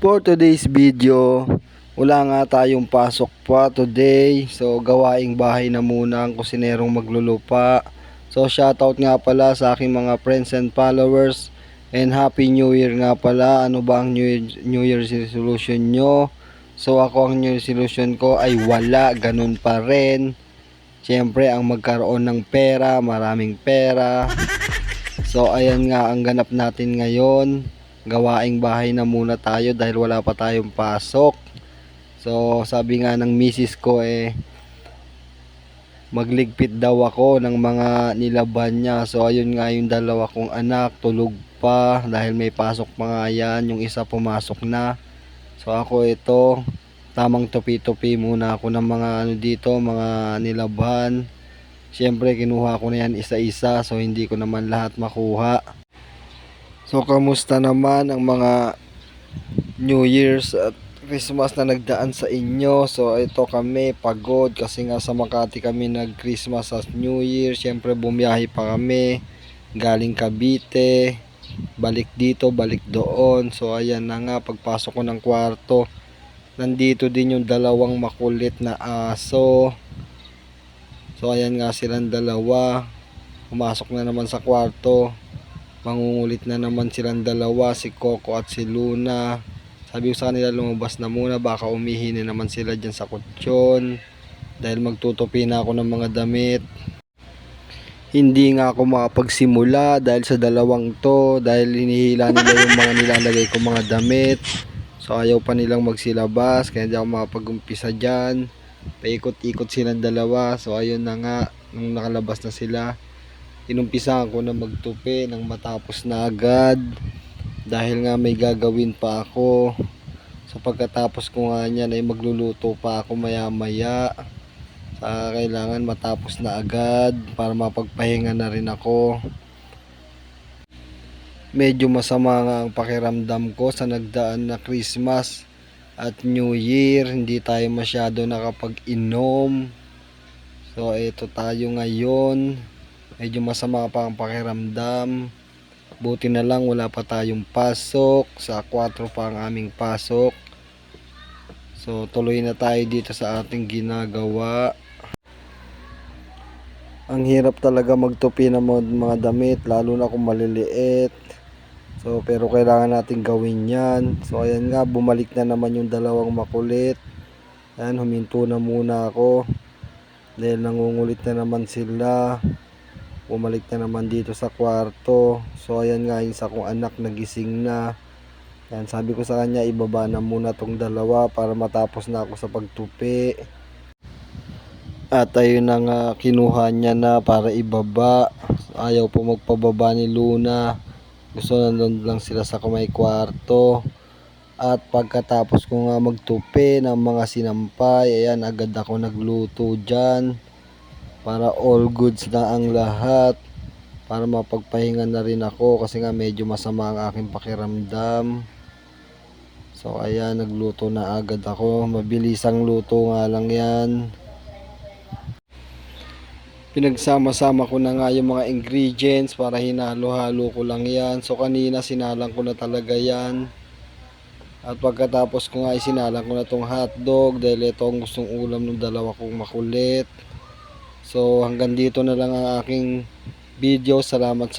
For today's video, wala nga tayong pasok pa today. So, gawaing bahay na muna ang kusinerong maglulupa. So, shoutout nga pala sa aking mga friends and followers. And Happy New Year nga pala. Ano ba ang New Year, New Year's resolution nyo? So, ako ang New resolution ko ay wala. Ganun pa rin. Siyempre, ang magkaroon ng pera, maraming pera. So, ayan nga ang ganap natin ngayon gawaing bahay na muna tayo dahil wala pa tayong pasok. So, sabi nga ng misis ko eh, magligpit daw ako ng mga nilaban niya. So, ayun nga yung dalawa kong anak, tulog pa dahil may pasok pa nga yan. Yung isa pumasok na. So, ako ito, tamang tupi-tupi muna ako ng mga ano dito, mga nilaban. Siyempre, kinuha ko na yan isa-isa so hindi ko naman lahat makuha. So, kamusta naman ang mga New Year's at Christmas na nagdaan sa inyo? So, ito kami pagod kasi nga sa Makati kami nag-Christmas at New Year. Siyempre, bumiyahe pa kami galing Cavite. Balik dito, balik doon. So, ayan na nga, pagpasok ko ng kwarto, nandito din yung dalawang makulit na aso. So, ayan nga silang dalawa. Pumasok na naman sa kwarto mangungulit na naman silang dalawa, si Coco at si Luna. Sabi ko sa kanila lumabas na muna, baka umihi na naman sila dyan sa kutsyon. Dahil magtutupi na ako ng mga damit. Hindi nga ako makapagsimula dahil sa dalawang to, dahil hinihila nila yung mga nilalagay ko mga damit. So ayaw pa nilang magsilabas, kaya hindi ako makapag-umpisa dyan. Paikot-ikot silang dalawa, so ayun na nga, nung nakalabas na sila inumpisahan ko na magtupi nang matapos na agad. Dahil nga may gagawin pa ako. Sa pagkatapos ko nga niyan ay magluluto pa ako maya maya sa kailangan matapos na agad para mapagpahinga na rin ako. Medyo masama nga ang pakiramdam ko sa nagdaan na Christmas at New Year. Hindi tayo masyado nakapag-inom. So ito tayo ngayon medyo masama pa ang pakiramdam. Buti na lang wala pa tayong pasok. Sa 4 pa ang aming pasok. So tuloy na tayo dito sa ating ginagawa. Ang hirap talaga magtupi ng mga, damit lalo na kung maliliit. So pero kailangan natin gawin yan. So ayan nga bumalik na naman yung dalawang makulit. Ayan huminto na muna ako. Dahil nangungulit na naman sila bumalik na naman dito sa kwarto. So ayan nga yung sa kong anak nagising na. Yan sabi ko sa kanya ibaba na muna tong dalawa para matapos na ako sa pagtupi. At ayun na nga kinuha niya na para ibaba. Ayaw po magpababa ni Luna. Gusto nandun lang sila sa kamay kwarto. At pagkatapos ko nga magtupi ng mga sinampay ayan agad ako nagluto dyan para all goods na ang lahat. Para mapagpahinga na rin ako kasi nga medyo masama ang aking pakiramdam. So ayan nagluto na agad ako. Mabilisang luto nga lang yan. Pinagsama-sama ko na nga yung mga ingredients para hinalo-halo ko lang yan. So kanina sinalang ko na talaga yan. At pagkatapos ko nga isinalang ko na tong hotdog dahil ito ang gustong ulam ng dalawa kong makulit So hanggang dito na lang ang aking video. Salamat sa